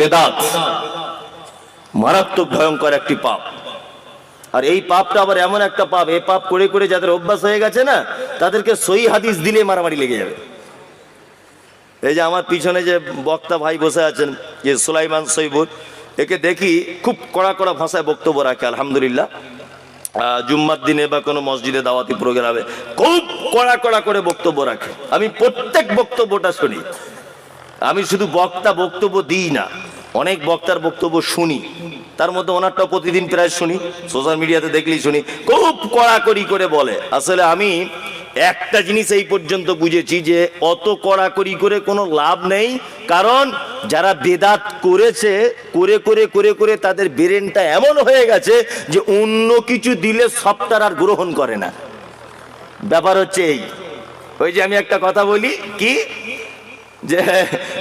বেদাত। মারাত্মক ভয়ঙ্কর একটি পাপ। আর এই পাপটা আবার এমন একটা পাপ, এই পাপ করে করে যাদের অভ্যাস হয়ে গেছে না, তাদেরকে সই হাদিস দিলে মারামারি লেগে যাবে। এই যে আমার পিছনে যে বক্তা ভাই বসে আছেন, যে সুলাইমান সৈবুর, একে দেখি খুব কড়া কড়া ভাষায় বক্তব্য রাখে, আলহামদুলিল্লাহ। জুম্মার দিনে বা কোনো মসজিদে দাওয়াতি প্রোগ্রামে খুব কড়া কড়া করে বক্তব্য রাখে। আমি প্রত্যেক বক্তব্যটা শুনি। আমি শুধু বক্তা বক্তব্য দিই না। অনেক বক্তার বক্তব্য শুনি। তার মধ্যে ওনারটাও প্রতিদিন প্রায় শুনি। সোশ্যাল মিডিয়াতে দেখলেই শুনি। খুব কড়াকড়ি করে বলে। আসলে আমি একটা জিনিস এই পর্যন্ত বুঝেছি যে, অত কড়াকড়ি করে কোনো লাভ নেই। কারণ যারা বেদাত করেছে, করে করে করে করে তাদের ব্রেনটা এমন হয়ে গেছে যে, অন্য কিছু দিলে সবটার আর গ্রহণ করে না। ব্যাপার হচ্ছে এই। ওই যে আমি একটা কথা বলি, কি? যে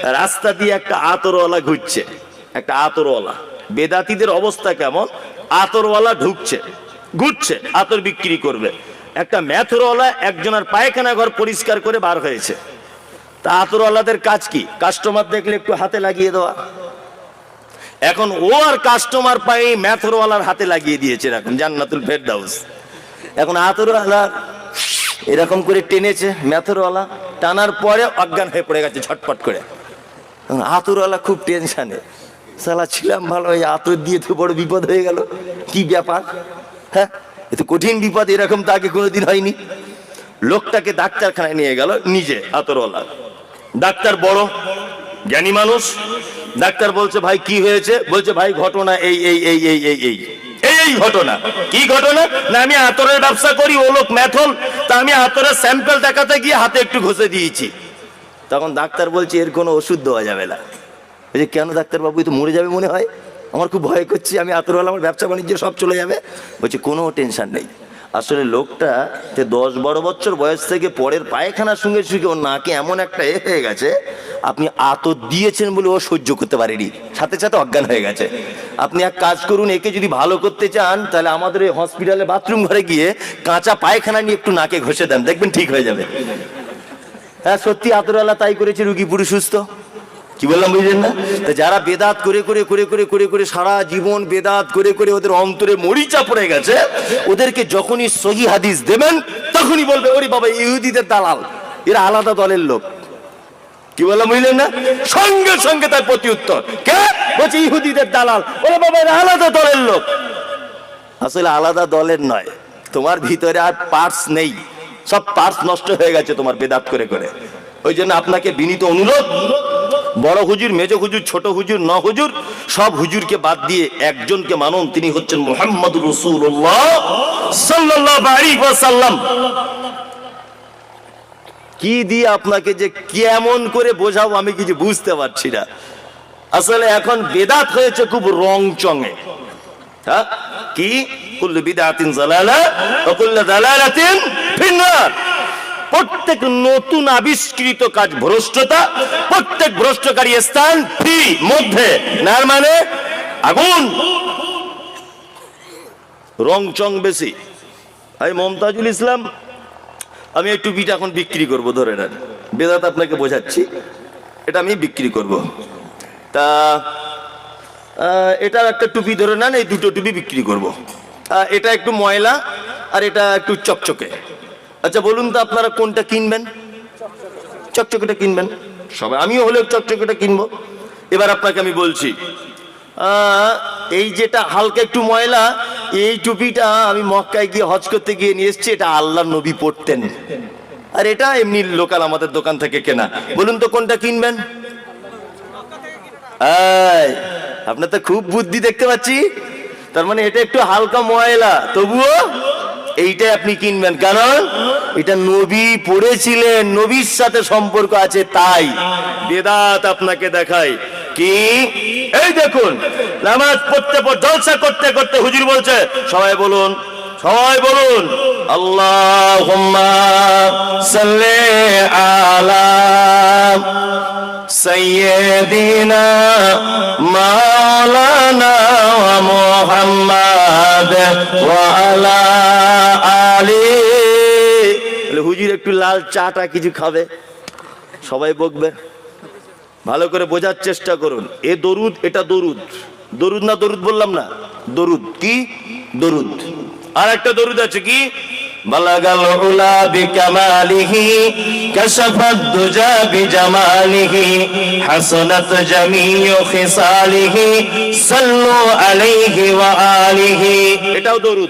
রাস্তা দিয়ে একটা আতরওয়ালা ঘুরছে, একটা আতরওয়ালা। বেদাতিদের অবস্থা কেমন? আতরওয়ালা ঢুকছে, ঘুরছে, আতর বিক্রি করবে। একটা ম্যাথরওয়ালা একজনের পায়খানা ঘর পরিষ্কার করে বার হয়েছে। তা আতরওয়ালাদের কাজ কি? কাস্টমার দেখলে একটু হাতে লাগিয়ে দেওয়া। এখন ও আর কাস্টমার পায়ে ম্যাথরওয়ালার হাতে লাগিয়ে দিয়েছে এখন জান্নাতুল ফেরদাউস। এখন আতরওয়ালা এরকম করে টেনেছে ম্যাথরওয়ালা। টানার পরে অজ্ঞান হয়ে পড়ে গেছে ঝটপট করে। আতুরওয়ালা খুব টেনশানে। সালা ছিলাম ভালো, এই আতর দিয়ে তো বড় বিপদ হয়ে গেল। কি ব্যাপার? হ্যাঁ এ তো কঠিন বিপদ, এরকম তো আগে কোনোদিন হয়নি। লোকটাকে ডাক্তারখানায় নিয়ে গেল নিজে, আতরওয়ালা। ডাক্তার বড়, জ্ঞানী মানুষ। ডাক্তার বলছে, ভাই, কি হয়েছে? বলছে, ভাই, ঘটনা এই এই এই এই এই এই। এই ঘটনা। কি ঘটনা? না, আমি আতরের ব্যবসা করি, ও লোক ম্যাথন তা আমি আতরের স্যাম্পেল দেখাতে গিয়ে হাতে একটু ঘষে দিয়েছি। তখন ডাক্তার বলছে, এর কোনো ওষুধ দেওয়া যাবে না। যে, কেন ডাক্তারবাবু তো মরে যাবে মনে হয়? আমার খুব ভয় করছি, আমি আতরওয়ালা, আমার ব্যবসা বাণিজ্য সব চলে যাবে। বলছে, কোনো টেনশন নেই। আসলে লোকটা যে দশ বারো বছর বয়স থেকে পরের পায়খানার সঙ্গে সঙ্গে ওর নাকে এমন একটা এ হয়ে গেছে, আপনি আতর দিয়েছেন বলে ও সহ্য করতে পারেনি। সাথে সাথে অজ্ঞান হয়ে গেছে। আপনি এক কাজ করুন, একে যদি ভালো করতে চান, তাহলে আমাদের এই হসপিটালে বাথরুম ঘরে গিয়ে কাঁচা পায়খানা নিয়ে একটু নাকে ঘষে দেন, দেখবেন ঠিক হয়ে যাবে। হ্যাঁ সত্যি আতরওয়ালা তাই করেছে রুগী পুরো সুস্থ? কি বললাম, বুঝলেন না? তা যারা বেদাত করে করে করে করে করে করে সারা জীবন বেদাত করে করে ওদের অন্তরে মরিচা পড়ে গেছে, ওদেরকে যখনই সহি হাদিস দেবেন, তখনই বলবে, ওরে বাবা, ইহুদিদের দালাল, এরা আলাদা দলের লোক। কি বললাম, বুঝলেন না? সঙ্গে সঙ্গে তার প্রতি উত্তর। কে? বলছে, ইহুদিদের দালাল। ওরে বাবা, এরা আলাদা দলের লোক। আসলে আলাদা দলের নয়, তোমার ভিতরে আর পার্টস নেই। সব পার্টস নষ্ট হয়ে গেছে তোমার বেদাত করে করে। ওই জন্য আপনাকে বিনীত অনুরোধ বড় হুজুর, মেজ হুজুর, ছোট হুজুর, ন হুজুর, সব হুজুরকে বাদ দিয়ে একজনকে মানুন তিনি হচ্ছেন মোহাম্মদ রসুল্লাহ কি দিয়ে আপনাকে যে কেমন করে বোঝাবো আমি কিছু বুঝতে পারছি না। আসলে এখন বেদাত হয়েছে খুব রং চঙে হ্যাঁ? কি? কুল্লু বিদাতিন জালালা কুল্লু দালালাতিন ফিন্নার। প্রত্যেক নতুন আবিষ্কৃত কাজ ভ্রষ্টতা, প্রত্যেক ভ্রষ্টকারী স্থান ফি মধ্যে। নার মানে আগুন। রং চং বেশি। আমি মমতাজুল ইসলাম, আমি এই টুপিটা এখন বিক্রি করব, ধরে নেন। বেদাত আপনাকে বোঝাচ্ছি, এটা আমি বিক্রি করব। তা এটার একটা টুপি ধরে নেন, এই দুটো টুপি বিক্রি করব। এটা একটু ময়লা, আর এটা একটু চকচকে। আচ্ছা বলুন তো আপনারা কোনটা কিনবেন? চকচকেটা কিনবেন? সবাই, আমিও হলেও চকচকেটা কিনবো। এবার আপনাকে আমি বলছি এই যেটা হালকা একটু ময়লা, এই টুপিটা আমি মক্কায় গিয়ে হজ করতে গিয়ে নিয়ে এসেছি, এটা আল্লাহ নবী পড়তেন আর এটা এমনি লোকাল আমাদের দোকান থেকে কেনা। বলুন তো কোনটা কিনবেন? আপনার তো খুব বুদ্ধি দেখতে পাচ্ছি। তার মানে এটা একটু হালকা ময়লা, তবুও এইটাই আপনি কিনবেন। কারণ এটা নবী পড়েছিলেন, নবীর সাথে সম্পর্ক আছে তাই। বেদাত আপনাকে দেখায়। কি? এই দেখুন, নামাজ পড়তে জলসা করতে করতে হুজুর বলছে, সবাই বলুন সবাই বলুন আল্লাহ সাল্লে আলা সৈয়দিনা মাওলানা মুহাম্মদ ওয়া বলে, হুজুর একটু লাল চাটা কিছু খাবে? সবাই বকবে। ভালো করে বোঝার চেষ্টা করুন। এ দরুদ এটা দরুদ। দরুদ না দরুদ বললাম না। দরুদ কি? দরুদ। আর একটা দরুদ আছে কি? এটাও দরুদ।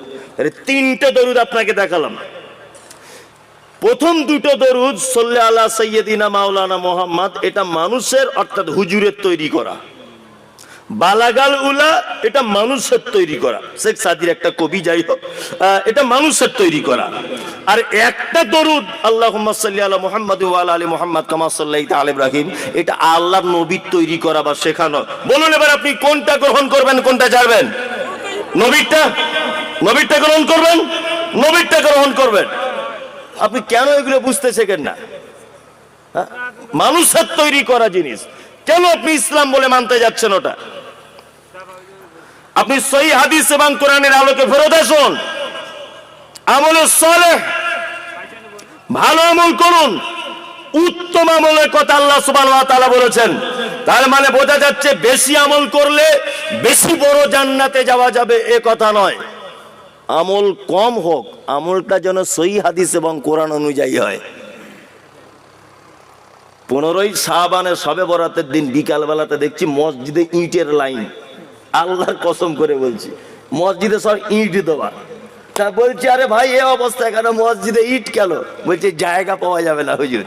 আরে তিনটে দরুদ আপনাকে দেখালাম। প্রথম দুটো দরুদ, সল্লে আল্লাহ সৈয়দিনা মাওলানা মোহাম্মদ, এটা মানুষের অর্থাৎ হুজুরের তৈরি করা। বালাগাল উলা, এটা মানুষের তৈরি করা। শেখ সাদির একটা কবি, যাই হোক এটা মানুষের তৈরি করা। আর একটা দরুদ আল্লাহ সাল্লি আলা মোহাম্মদ আলী মোহাম্মদ, কামা সাল্লাহ আল ইব্রাহিম, এটা আল্লাহ নবীর তৈরি করা বা শেখানো। বলুন এবার আপনি কোনটা গ্রহণ করবেন, কোনটা ছাড়বেন নবীরটা? নবীরটা গ্রহণ করবেন? নবীরটা গ্রহণ করবেন? আপনি কেন এগুলো বুঝতে শেখেন না? হ্যাঁ? মানুষের তৈরি করা জিনিস। কেন আপনি ইসলাম বলে মানতে যাচ্ছেন ওটা? আপনি সহি হাদিস এবং কোরআনের আলোকে ফেরত আসুন। আমলে সলে ভালো আমল করুন। উত্তম আমলের কথা আল্লাহ ওয়া বলেছেন। তার মানে বোঝা যাচ্ছে বেশি আমল করলে বেশি বড় জান্নাতে যাওয়া যাবে, এ কথা নয়। আমল কম হোক, আমলটা যেন সই হাদিস এবং কোরআন অনুযায়ী হয়। পনেরোই শাহবানের সবে বরাতের দিন বিকালবেলাতে দেখছি মসজিদে ইটের লাইন। আল্লাহর কসম করে বলছি, মসজিদে সব ইট দেওয়া। তা বলছি, আরে ভাই, এ অবস্থা কেন? মসজিদে ইট কেন? বলছে, জায়গা পাওয়া যাবে না, হুজুর।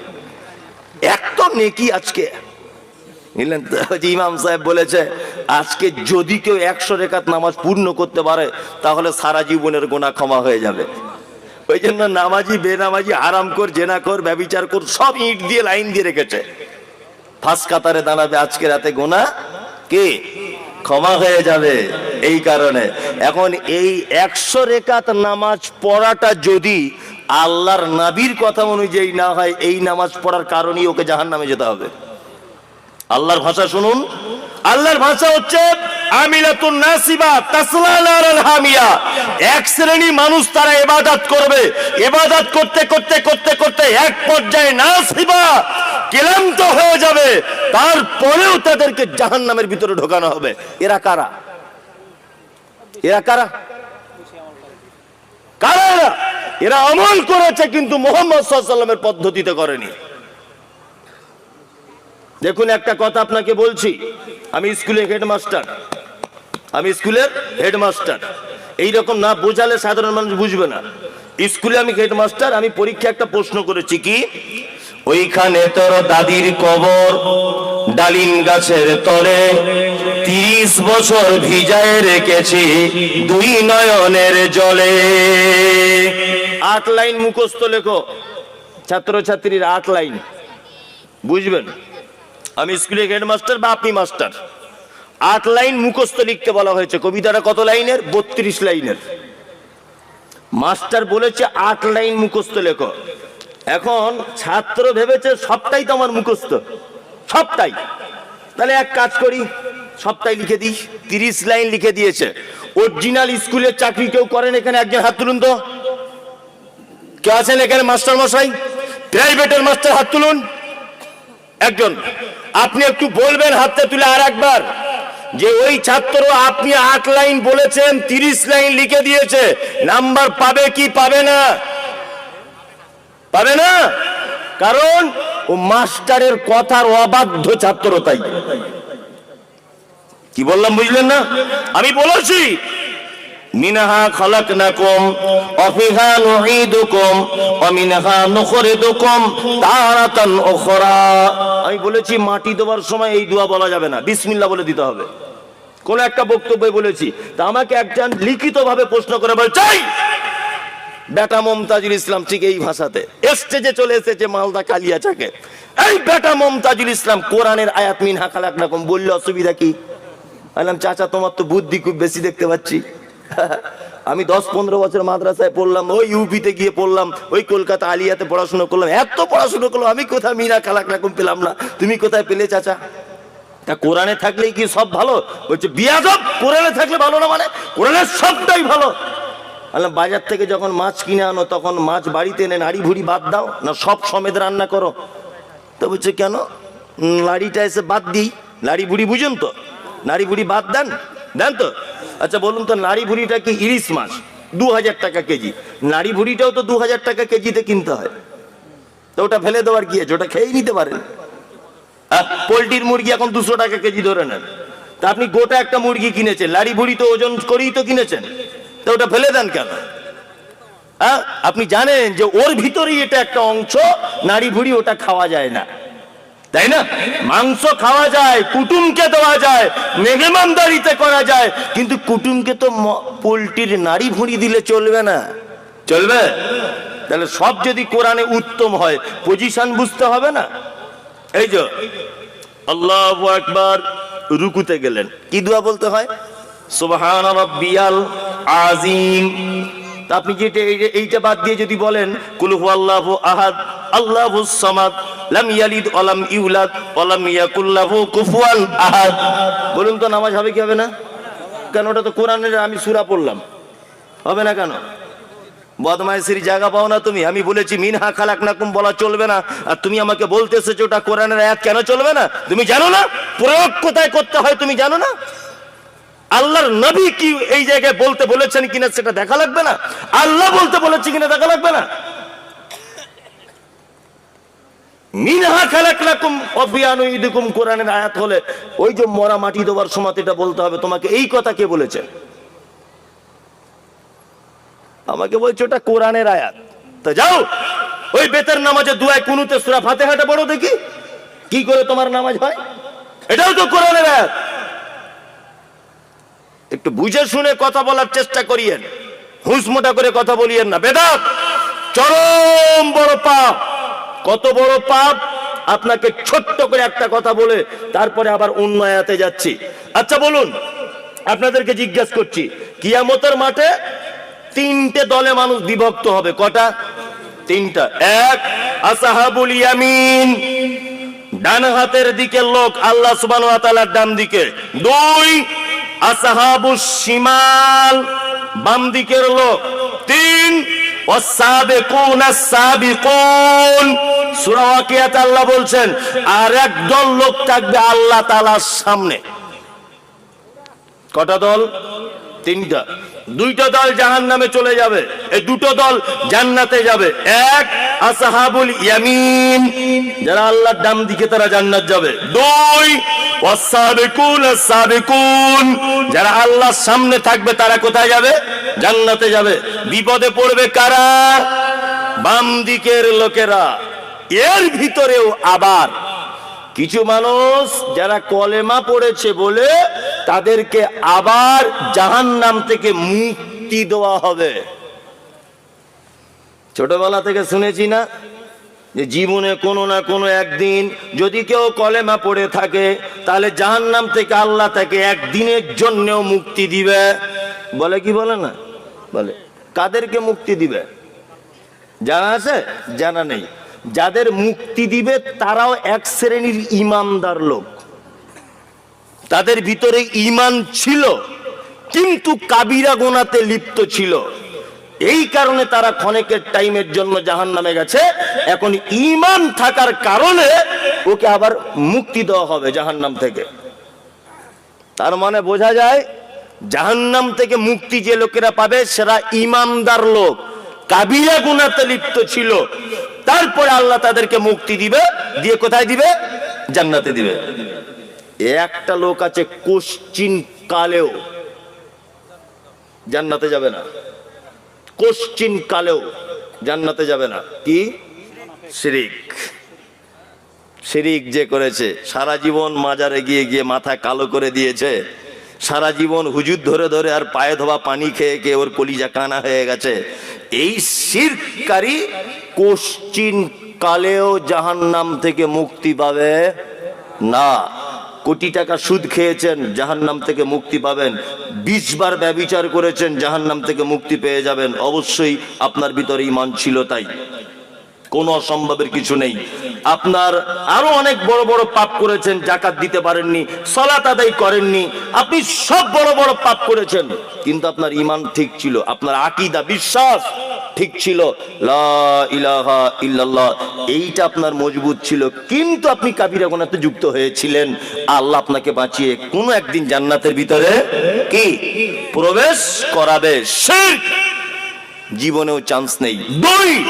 এক তো নেকি আজকে। ওই যে ইমাম সাহেব বলেছে, আজকে যদি কেউ একশো রেখাত নামাজ পূর্ণ করতে পারে, তাহলে সারা জীবনের গোনা ক্ষমা হয়ে যাবে। ওই জন্য নামাজি, বেনামাজি আরাম কর জেনা কর ব্যবিচার কর সব ইট দিয়ে লাইন দিয়ে রেখেছে। ফার্স্ট কাতারে দাঁড়াবে আজকে রাতে গোনা কে? ক্ষমা হয়ে যাবে এই কারণে। এখন এই একশো রেখাত নামাজ পড়াটা যদি আল্লাহর নাবির কথা অনুযায়ী না হয়, এই নামাজ পড়ার কারণেই ওকে জাহান নামে যেতে হবে। আল্লাহর ভাষা শুনুন। আল্লাহর ভাষা হচ্ছে মানুষ তারা করবে। তারপরেও তাদেরকে জাহান্নামের ভিতরে ঢোকানো হবে। এরা কারা? এরা কারা? কারা? এরা এরা আমল করেছে কিন্তু মোহাম্মদ সাল্লামের পদ্ধতিতে করেনি। দেখুন, একটা কথা আপনাকে বলছি। আমি স্কুলের হেডমাস্টার। আমি স্কুলের হেডমাস্টার। এই রকম না বোঝালে সাধারণ মানুষ বুঝবে না। স্কুলে আমি হেডমাস্টার, আমি পরীক্ষা একটা প্রশ্ন করেছি কি? ওইখানে তোর দাদির কবর, ডালিম গাছের তলে। তিরিশ বছর ভিজায় রেখেছি দুই নয়নের জলে। আট লাইন মুখস্থ লেখো। ছাত্রছাত্রীর আট লাইন। বুঝবেন? আমি স্কুলের হেডমাস্টার বা আপনি মাস্টার। আট লাইন মুখস্থ লিখতে বলা হয়েছে। কবিতাটা কত লাইনের? বত্রিশ লাইনের। মাস্টার বলেছে, আট লাইন মুখস্থ লেখো। এখন ছাত্র ভেবেছে, সবটাই তো আমার মুখস্থ। সবটাই। তাহলে এক কাজ করি, সবটাই লিখে দিই। তিরিশ লাইন লিখে দিয়েছে। অরিজিনাল স্কুলের চাকরি কেউ করেন এখানে? একজন হাত তুলুন তো। কে আছেন এখানে? মাস্টার মশাই প্রাইভেটের মাস্টার হাত তুলুন। একজন। আপনি একটু বলবেন হাতটা তুলে আর একবার যে ওই ছাত্র আপনি আট লাইন বলেছেন, তিরিশ লাইন লিখে দিয়েছে। নাম্বার পাবে কি পাবে না? পাবে না? কারণ ও মাস্টারের কথার অবাধ্য ছাত্র তাই। কি বললাম, বুঝলেন না? আমি বলেছি মিনহা খালাকনাকুম, অফিহা নুঈদুকুম, ওয়া মিনহা নুখরিদুকুম তারাতান উখরা। আমি বলেছি মাটি দেওয়ার সময় এই দোয়া বলা যাবে না। বিসমিল্লাহ বলে দিতে হবে। কোন একটা বক্তব্যে বলেছি, তা আমাকে একজন লিখিতভাবে প্রশ্ন করে বলে, চাই! বেটা মমতাজুল ইসলাম ঠিক এই ভাষাতে। স্টেজে চলে এসেছে মালদা কালিয়াচাকে। এই বেটা মমতাজুল ইসলাম কোরআনের আয়াত মিন হাকাল একরকম বললে অসুবিধা কি? বললাম, চাচা, তোমার তো বুদ্ধি খুব বেশি দেখতে পাচ্ছি। আমি দশ পনেরো বছর মাদ্রাসায় পড়লাম, ওই ইউপিতে গিয়ে পড়লাম, ওই কলকাতা আলিয়াতে পড়াশোনা করলাম, এত পড়াশোনা করলাম, আমি কোথায় মিনা খালাক রকম পেলাম না। তুমি কোথায় পেলে চাচা? তা কোরআনে থাকলেই কি সব ভালো? বলছে, বিয়াদব, কোরআনে থাকলে ভালো না মানে? কোরআনের সবটাই ভালো। বললাম, বাজার থেকে যখন মাছ কিনে আনো, তখন মাছ বাড়িতে এনে নাড়ি ভুড়ি বাদ দাও, না সব সমেত রান্না করো। তো বলছে, কেন? লাড়িটা এসে বাদ দিই। নাড়ি বুড়ি বুঝুন তো? নাড়ি বুড়ি বাদ দেন? দেন তো? আচ্ছা বলুন তো, নাড়ি ভুড়িটা কি ইলিশ মাছ? দু হাজার টাকা কেজি। নাড়ি ভুড়িটাও তো দু হাজার টাকা কেজিতে কিনতে হয়। তো ওটা ফেলে দেওয়ার কি আছে? ওটা খেয়েই নিতে পারেন। পোলট্রির মুরগি এখন দুশো টাকা কেজি ধরে নেন। তা আপনি গোটা একটা মুরগি কিনেছেন লাড়ি ভুড়ি তো ওজন করেই তো কিনেছেন। তো ওটা ফেলে দেন কেন? আপনি জানেন যে ওর ভিতরেই এটা একটা অংশ, নাড়ি ভুড়ি ওটা খাওয়া যায় না। তাই না? মাংস খাওয়া যায়, কুটুমকে দেওয়া যায়, মেহমানদারিতে করা যায়, কিন্তু কুটুমকে তো পোলট্রির নাড়ি ভুঁড়ি দিলে চলবে না। চলবে? তাহলে সব যদি কোরআনে উত্তম হয় পজিশন বুঝতে হবে না? এই যে, আল্লাহ একবার রুকুতে গেলেন। কি দোয়া বলতে হয়? আজিম আপনি যেটা এই- এইটা বাদ দিয়ে যদি বলেন কুলহু আল্লাহু আহাদ আল্লাহু সামাদ, লাম ইয়ালিদ ওয়ালাম ইউলাদ ওয়ালাম ইয়াকুল লাহু কুফুয়ান আহাদ। বলুন তো নামাজ হবে কি হবে না? কেন ওটা তো কোরআনের আমি সূরা পড়লাম। হবে না কেন? বদমাইশির জায়গা পাও না তুমি। আমি বলেছি, মিনহা খালাক নাকুম বলা চলবে না। আর তুমি আমাকে বলতে এসেছ, ওটা কোরআনের আয়াত কেন চলবে না? তুমি জানো না? প্রয়োগ কোথায় করতে হয় তুমি জানো না? আল্লাহর নবী কি এই জায়গায় বলতে বলেছেন কিনা সেটা দেখা লাগবে না? আল্লাহ বলতে বলেছে কিনা দেখা লাগবে না? আমাকে বলছে ওটা কোরআনের আয়াত। যাও, ওই বেতের নামাজে দুয়ায় কুনুতে দেখি, কি করে তোমার নামাজ হয়? এটাও তো কোরআনের আয়াত। একটু বুঝে শুনে কথা বলার চেষ্টা করিয়েন হুঁস মোটা করে কথা বলিয়েন না। বেদাত, চরম বড় পাপ। কত বড় পাপ? আপনাকে ছোট্ট করে একটা কথা বলে তারপরে আবার অন্য যাচ্ছি। আচ্ছা বলুন, আপনাদেরকে জিজ্ঞেস করছি, কিয়ামতের মাঠে তিনটে দলে মানুষ বিভক্ত হবে, কটা? তিনটা। এক, আসাহাবুল ইয়ামিন, ডান হাতের দিকে লোক, আল্লাহ সুবহানাহু ওয়া তাআলার ডান দিকে। দুই, আসহাবুস শিমাল, বাম দিকের লোক। তিন আল্লাহ বলছেন আর একদল লোক থাকবে আল্লাহ তালার সামনে। কটা দল? তিনটা। দুইটা দল জাহান নামে চলে যাবে। এই দুটো দল জান্নাতে যাবে। এক, আসহাবুল ইয়ামিন। যারা আল্লাহর ডান দিকে তারা জান্নাত যাবে। দুই যারা আল্লাহর সামনে থাকবে, তারা কোথায় যাবে? জান্নাতে যাবে। বিপদে পড়বে কারা? বাম দিকের লোকেরা। এর ভিতরেও আবার কিছু মানুষ যারা কলেমা পড়েছে বলে তাদেরকে আবার জাহান নাম থেকে মুক্তি দেওয়া হবে। ছোটবেলা থেকে শুনেছি না যে জীবনে কোনো না কোনো একদিন যদি কেউ কলেমা পড়ে থাকে, তাহলে জাহান নাম থেকে আল্লাহ তাকে একদিনের জন্যও মুক্তি দিবে। বলে কি বলে না? বলে, কাদেরকে মুক্তি দিবে? জানা আছে? জানা নেই। যাদের মুক্তি দিবে তারাও এক শ্রেণির ইমানদার লোক। তাদের ভিতরে ইমান ছিল, কিন্তু কাবিরা গোনাতে লিপ্ত ছিল। এই কারণে তারা ক্ষণেকের টাইমের জন্য জাহান নামে গেছে। এখন ইমান থাকার কারণে ওকে আবার মুক্তি দেওয়া হবে জাহান নাম থেকে। তার মানে বোঝা যায়, জাহান্নাম থেকে মুক্তি যে লোকেরা পাবে সেরা ইমানদার লোক। কাবিরা গুনাতে লিপ্ত ছিল তারপরে আল্লাহ তাদেরকে মুক্তি দিবে, দিয়ে কোথায় দিবে? জান্নাতে দিবে। একটা লোক আছে কোশ্চিন কালেও। জান্নাতে যাবে না। কোশ্চিন কালেও জান্নাতে যাবে না। কি? শিরিক। শিরিক যে করেছে, সারা জীবন মাজারে গিয়ে গিয়ে মাথা কালো করে দিয়েছে। সারা জীবন হুজুর ধরে ধরে আর পায়ে ধোয়া পানি খেয়ে খেয়ে ওর কলিজা কানা হয়ে গেছে। এই শিরকারী কোশ্চিন কালেও জাহান নাম থেকে মুক্তি পাবে না। কোটি টাকা সুদ খেয়েছেন জাহান নাম থেকে মুক্তি পাবেন। বিশ বার ব্যবিচার করেছেন জাহান নাম থেকে মুক্তি পেয়ে যাবেন। অবশ্যই আপনার ভিতরে ইমান ছিল তাই। কোনো অসম্ভবের কিছু নেই। আপনার আরও অনেক বড় বড় পাপ করেছেন, জাকাত দিতে পারেননি, সলাত আদায় করেননি। আপনি সব বড় বড় পাপ করেছেন। কিন্তু আপনার ইমান ঠিক ছিল, আপনার আকিদা, বিশ্বাস ঠিক ছিল। এইটা আপনার মজবুত ছিল। কিন্তু আপনি কাবিরা গোনাতে যুক্ত হয়েছিলেন। আল্লাহ আপনাকে বাঁচিয়ে কোনো একদিন জান্নাতের ভিতরে কি? প্রবেশ করাবে। শিরক! জীবনেও চান্স নেই। দুই!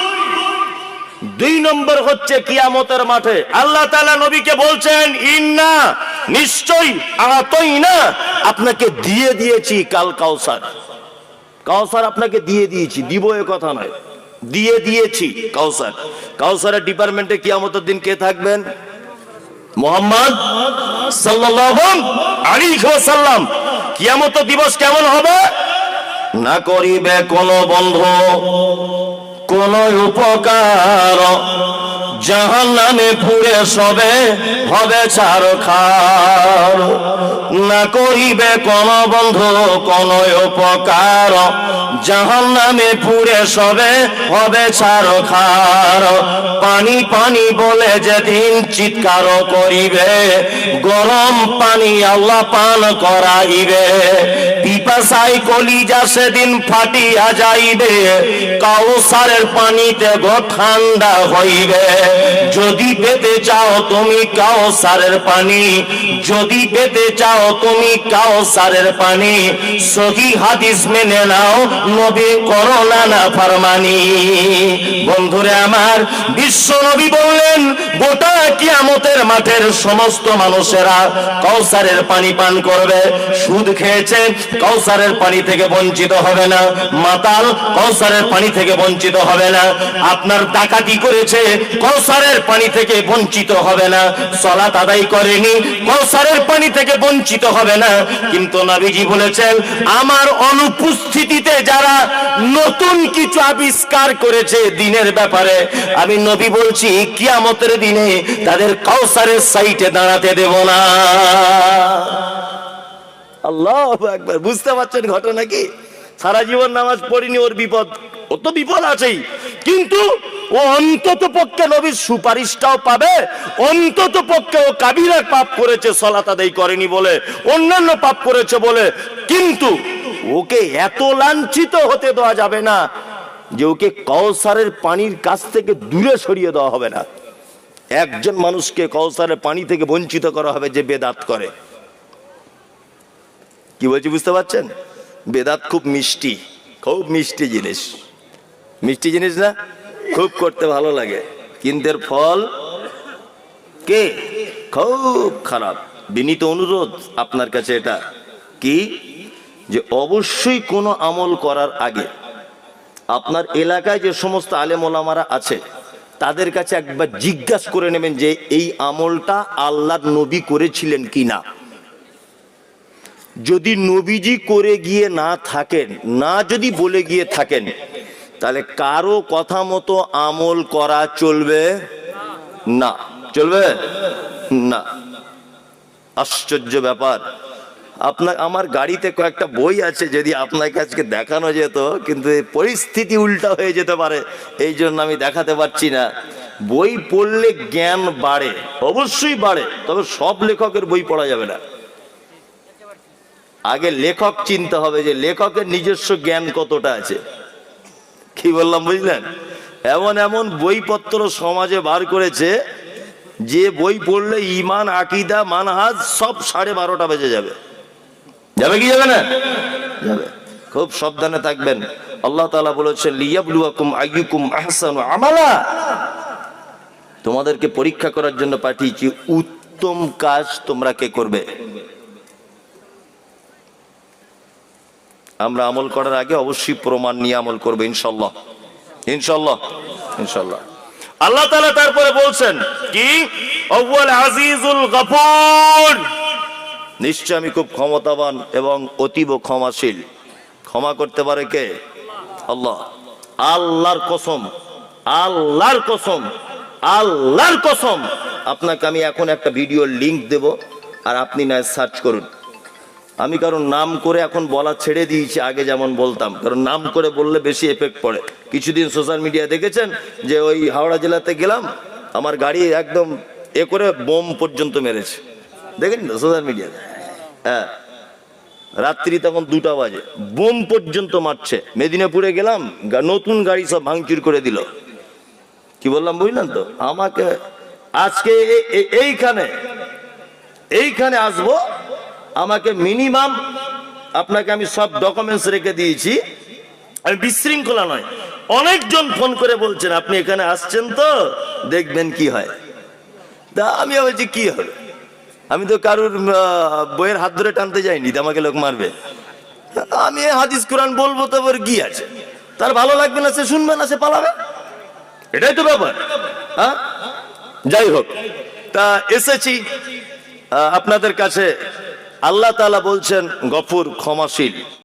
দুই নম্বর হচ্ছে কিয়ামতের মাঠে। আল্লাহ তাআলা নবীকে বলছেন, ইন্না নিশ্চয়ই আতই না আপনাকে দিয়ে দিয়েছি কাল কাউসার। কাউসার আপনাকে দিয়ে দিয়েছি, দিব এ কথা নয়। দিয়ে দিয়েছি কাউসার। কাউসারের ডিপার্টমেন্টে কিয়ামতের দিন কে থাকবেন? মোহাম্মদ ওয়াসাল্লাম। কিয়ামত দিবস কেমন হবে? না করিবে কোন বন্ধ। কোন উপকার? জাহান নামে পুড়ে সবে হবে চার খার। না করিবে কোন বন্ধু কোন উপকার? জাহান নামে পুড়ে সবে হবে চার খার। পানি পানি বলে যেদিন চিৎকার করিবে, গরম পানি আল্লাহ পান করাইবে। পিপাসাই কলিজা সেদিন ফাটিয়া যাইবে কাউসারের পানিতে গো ঠান্ডা হইবে। যদি পেতে চাও তুমি কাউসারের পানি, যদি পেতে চাও তুমি কাউসারের পানি, সহি হাদিস মেনে নাও, নবী করোনা না ফারমানি। বন্ধুরে আমার, বিশ্ব নবী বললেন, গোটা কিয়ামতের মাঠের সমস্ত মানুষেরা কৌসারের পানি পান করবে। সুদ খেয়েছে কৌসারের পানি থেকে বঞ্চিত হবে না। মাতাল কৌসারের পানি থেকে বঞ্চিত হবে না। আপনার ডাকাতি করেছে কৌসারের পানি থেকে বঞ্চিত হবে না। সলাত আদায় করেনি কৌসারের পানি থেকে বঞ্চিত হবে না। কিন্তু নবীজি বলেছেন, আমার অনুপস্থিতিতে যারা নতুন কিছু আবিষ্কার করেছে দিনের ব্যাপারে, আমি নবী বলছি, কিয়ামতের দিনে তাদের কাউসারের সাইটে দাঁড়াতে দেব না। আল্লাহ একবার বুঝতে পারছেন ঘটনা কি? সারা জীবন নামাজ পড়িনি, ওর বিপদ। ও তো বিপদ আছেই। কিন্তু ও অন্তত পক্ষে নবীর সুপারিশটাও পাবে। অন্তত পক্ষে ও কাবিরা পাপ করেছে, সলাত আদায় করেনি বলে, অন্যান্য পাপ করেছে বলে। কিন্তু ওকে এত লাঞ্ছিত হতে দেওয়া যাবে না যে ওকে কৌসারের পানির কাছ থেকে দূরে সরিয়ে দেওয়া হবে না। একজন মানুষকে কৌসারের পানি থেকে বঞ্চিত করা হবে যে বেদাত করে। কি বলছি, বুঝতে পারছেন? বেদাত খুব মিষ্টি খুব মিষ্টি জিনিস। মিষ্টি জিনিস না? খুব করতে ভালো লাগে। কিন্তু ফল কে? খুব খারাপ। বিনীত অনুরোধ আপনার কাছে এটা। কি? যে অবশ্যই কোনো আমল করার আগে আপনার এলাকায় যে সমস্ত আলেমোলামারা আছে, তাদের কাছে একবার জিজ্ঞাসা করে নেবেন যে এই আমলটা আল্লাহর নবী করেছিলেন কি না যদি নবীজি করে গিয়ে না থাকেন, না যদি বলে গিয়ে থাকেন, তাহলে কারও কথা মতো আমল করা চলবে? না। চলবে? না। আশ্চর্য ব্যাপার। আপনার আমার গাড়িতে কয়েকটা বই আছে, যদি আপনাকে আজকে দেখানো যেত, কিন্তু পরিস্থিতি উল্টা হয়ে যেতে পারে, এই জন্য আমি দেখাতে পারছি না। বই পড়লে জ্ঞান বাড়ে, অবশ্যই বাড়ে, তবে সব লেখকের বই পড়া যাবে না। আগে লেখক চিনতে হবে যে লেখকের নিজস্ব জ্ঞান কতটা আছে। কি বললাম, বুঝলেন? এমন এমন বইপত্র সমাজে বার করেছে, যে বই পড়লে ইমান আকিদা, মানহাজ সব সাড়ে বারোটা বেজে যাবে। যাবে কি যাবে না? যাবে। খুব সাবধানে থাকবেন। আল্লাহ তাআলা বলেছেন লিয়াবলুয়াকুম আইয়ুকুম আহসানু আমালা। তোমাদেরকে পরীক্ষা করার জন্য পাঠিয়েছি, উত্তম কাজ তোমরা কে করবে? আমরা আমল করার আগে অবশ্যই প্রমাণ নিয়ে আমল করব ইনশাল্লাহ। ইনশাল্লাহ। ইনশাল্লাহ। আল্লাহ তাআলা তারপরে বলছেন কি? আজিজুল গফুর। নিশ্চয় আমি খুব ক্ষমতাবান এবং অতীব ক্ষমাশীল। ক্ষমা করতে পারে কে? আল্লাহ। আল্লাহর কসম আল্লাহর কসম আল্লাহর কসম। আপনাকে আমি এখন একটা ভিডিওর লিংক দেব আর আপনি না সার্চ করুন। আমি কারণ নাম করে এখন বলা ছেড়ে দিয়েছি, আগে যেমন বলতাম। কারণ নাম করে বললে বেশি এফেক্ট পড়ে। কিছুদিন সোশ্যাল মিডিয়া দেখেছেন যে ওই হাওড়া জেলাতে গেলাম, আমার গাড়ি একদম এ করে বোম পর্যন্ত মেরেছে। দেখেন তো সোশ্যাল মিডিয়াতে হ্যাঁ। রাত্রি তখন দুটা বাজে। বোম পর্যন্ত মারছে। মেদিনীপুরে গেলাম নতুন গাড়ি সব ভাঙচুর করে দিল। কি বললাম বুঝলেন তো? আমাকে আজকে এইখানে এইখানে আসব আমাকে মিনিমাম আপনাকে আমি সব ডকুমেন্টস রেখে দিয়েছি। আমি বিশৃঙ্খলা নয়, অনেকজন ফোন করে বলছেন, আপনি এখানে আসছেন তো? দেখবেন কি হয়। তা আমি বলছি কি হবে? আমি তো কারুর বইয়ের হাত ধরে টানতে যাইনি আমাকে লোক মারবে। আমি হাদিস কোরআন বলব তো আবার কি আছে? তার ভালো লাগবে না, সে শুনবে না, সে পালাবে? এটাই তো ব্যাপার। হ্যাঁ? যাই হোক, তা এসেছি আপনাদের কাছে আল্লাহ তালা বলছেন গফুর ক্ষমাশীল।